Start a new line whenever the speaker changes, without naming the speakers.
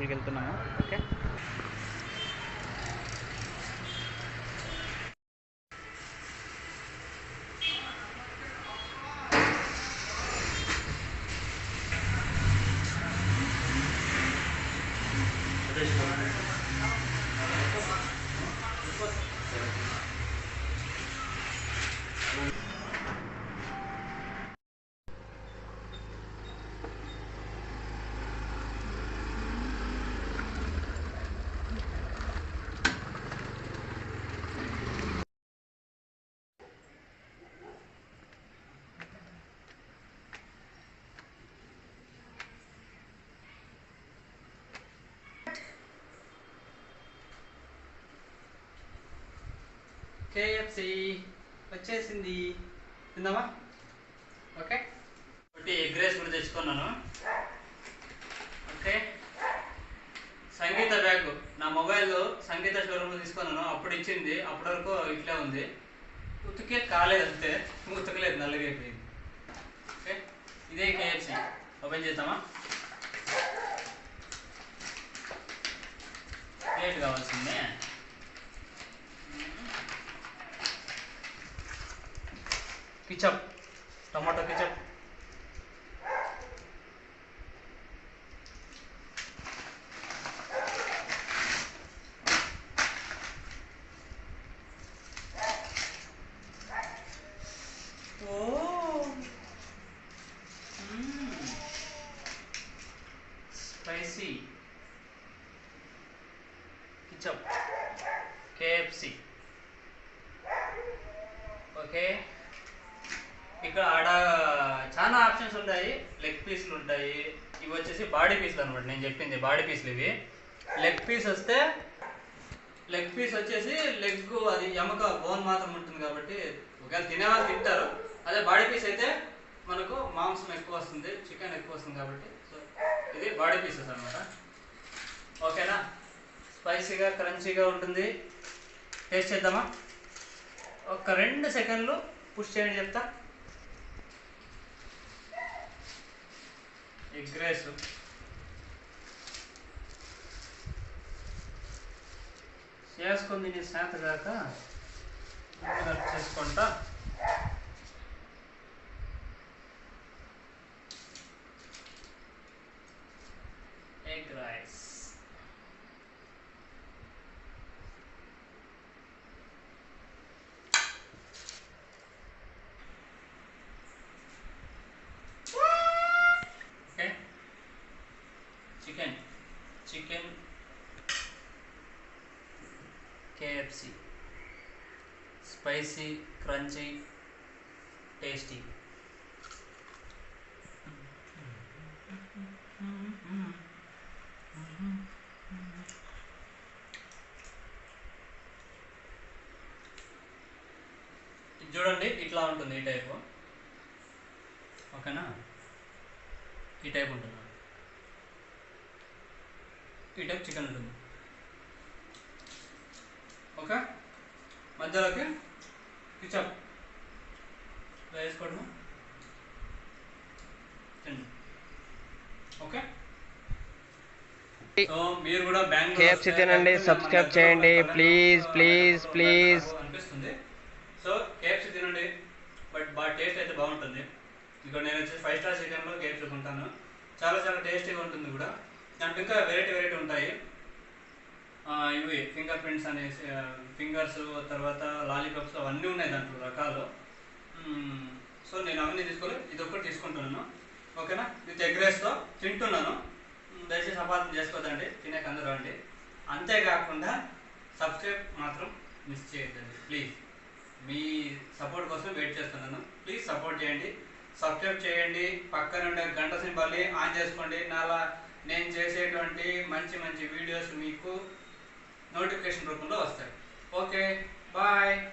దగ్గరికి వెళ్తున్నాము okay KFC వచ్చేసింది. తిందామా? ఓకే? ఒకటి ఎగ్ రైస్ కూడా తెచ్చుకున్నాను ఓకే? సంగీత బ్యాగ్. నా మొబైల్ సంగీత షోరూమ్లో తీసుకున్నాను అప్పుడు ఇచ్చింది. అప్పటి వరకు ఇట్లే ఉంది. ఉతికే కాలేదు అంతే. ఉతకలేదు నల్లగా అయిపోయింది. ఓకే? ఇదే కేఎఫ్సి ఓపెన్ చేద్దామా? ప్లేట్ కావాల్సిందే. కిచప్ టమాటో కిచప్ ఓ స్పైసీ కిచప్ కేఎఫ్సి ఓకే ఇక్కడ ఆడ చాలా ఆప్షన్స్ ఉంటాయి. లెగ్ పీస్లు ఉంటాయి. ఇవి వచ్చేసి బాడీ పీస్లు అనమాట నేను చెప్పింది బాడీ పీస్లు ఇవి. లెగ్ పీస్ వస్తే లెగ్ పీస్ వచ్చేసి లెగ్ అది ఎముక బోన్ మాత్రం ఉంటుంది కాబట్టి ఒకవేళ తినేవాళ్ళు తింటారు. అదే బాడీ పీస్ అయితే మనకు మాంసం ఎక్కువ వస్తుంది చికెన్ ఎక్కువ వస్తుంది కాబట్టి. సో ఇది బాడీ పీసెస్ అనమాట ఓకేనా? స్పైసీగా క్రంచీగా ఉంటుంది. టేస్ట్ చేద్దామా? ఒక రెండు సెకండ్లు పుష్ చేయండి చెప్తా. ఎగ్ రైస్ చేసుకుంది నీ శాత కాక కట్ చేసుకుంటా egg rice okay chicken chicken KFC. Spicy crunchy tasty. ఇది చూడండి ఇట్లా ఉంటుంది ఈ టైపు. ఓకేనా? ఈ టైప్ ఉంటుంది. ఈ టైప్ చికెన్ ఉంటుంది. ఓకే? మధ్యలోకి కిచప్. వేసుకోవడము. తిండి ఓకే? సో మీరు కూడా బెంగళూరు
KFC
వస్తే
తినండి,
మన
చేయండి, please,
లో
please.
అనిపిస్తుంది. సో కేఎఫ్సి తినండి బట్ బాగా టేస్ట్ అయితే బాగుంటుంది. ఇక నేను వచ్చేసి ఫైవ్ స్టార్ చికెన్లో కేఎఫ్సి కొంటాను. చాలా చాలా టేస్టీగా ఉంటుంది కూడా. దాంట్లో ఇంకా వెరైటీ వెరైటీ ఉంటాయి. ఇవి ఫింగర్ ప్రింట్స్ అనేసి ఫింగర్స్ తర్వాత లాలీపాప్స్ అవన్నీ ఉన్నాయి దాంట్లో రకాలు సో నేను అవన్నీ తీసుకోలేదు ఇది ఒక్కటి తీసుకుంటున్నాను. ఓకేనా? విత్ ఎగ్ రైస్తో తింటున్నాను దయచేసి అపార్థం చేసుకోదండి తినే అందరూ అండి అంతేకాకుండా సబ్స్క్రైబ్ మాత్రం మిస్ చేయొద్దండి. ప్లీజ్ మీ సపోర్ట్ కోసం వెయిట్ చేస్తున్నాను. ప్లీజ్ సపోర్ట్ చేయండి. సబ్స్క్రైబ్ చేయండి. పక్కన ఉండే గంట సింబల్ని ఆన్ చేసుకోండి. నాలా నేను చేసేటువంటి మంచి మంచి వీడియోస్ మీకు నోటిఫికేషన్ రూపంలో వస్తాయి. Okay bye.